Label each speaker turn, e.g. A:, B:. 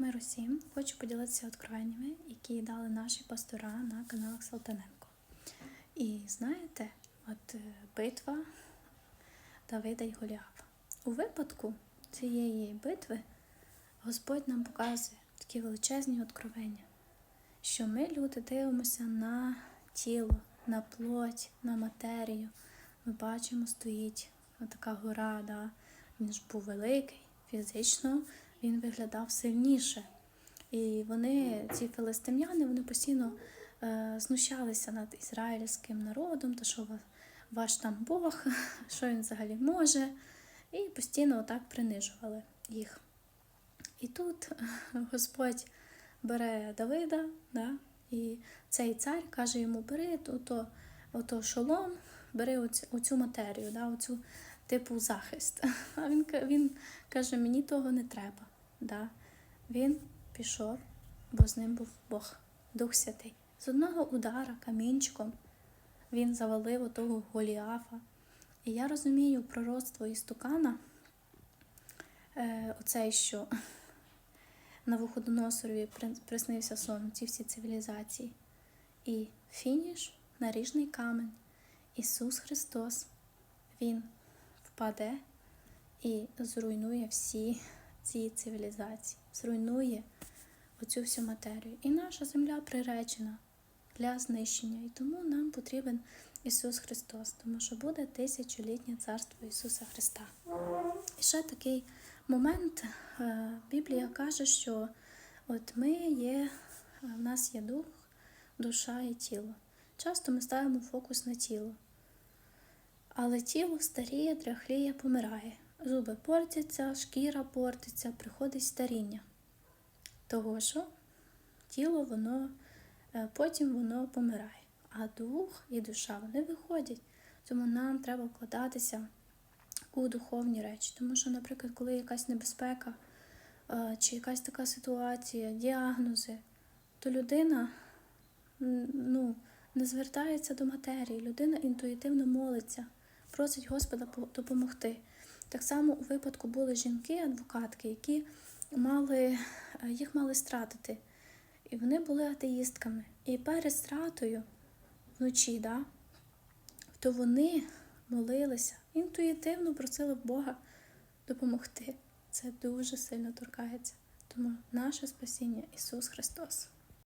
A: Мир усім. Хочу поділитися откровеннями, які дали наші пастора на каналах Салтаненко. І знаєте, от е, битва Давида і Голіафа. У випадку цієї битви Господь нам показує такі величезні откровення, що ми, люди, дивимося на тіло, на плоть, на матерію. Ми бачимо, стоїть така гора, да? він ж був великий, фізично він виглядав сильніше. І вони, ці филистимляни, вони постійно е, знущалися над ізраїльським народом, то що ваш там Бог, що він взагалі може, і постійно отак принижували їх. І тут Господь бере Давида, да, і цей цар каже йому: бери ото, ото шолом, бери оцю, оцю матерію, да, оцю типу захист. А він, він каже: мені того не треба. Да. Він пішов, бо з ним був Бог, Дух Святий. З одного удара камінчиком він завалив отого Голіафа. І я розумію пророцтво Істукана, е, оцей, що на Вуходоносорові приснився сон, ці всі цивілізації. І фініш, наріжний камень, Ісус Христос, Він впаде і зруйнує всі ці цивілізації, зруйнує оцю всю матерію. І наша земля приречена для знищення. І тому нам потрібен Ісус Христос, тому що буде тисячолітнє царство Ісуса Христа. І ще такий момент. е, Біблія каже, що от ми є, в нас є дух, душа і тіло. Часто ми ставимо фокус на тіло. Але тіло старіє, дряхліє, помирає. Зуби портяться, шкіра портиться, приходить старіння. Того що тіло воно е, потім воно помирає. А дух і душа вони виходять. Тому нам треба вкладатися у духовні речі. Тому що, наприклад, коли якась небезпека е, чи якась така ситуація, діагнози, то людина ну, не звертається до матерії, людина інтуїтивно молиться, просить Господа допомогти. Так само у випадку були жінки-адвокатки, які мали, е, їх мали стратити. І вони були атеїстками. І перед стратою вночі, да, то вони молилися, інтуїтивно просили Бога допомогти. Це дуже сильно торкається. Тому наше спасіння Ісус Христос.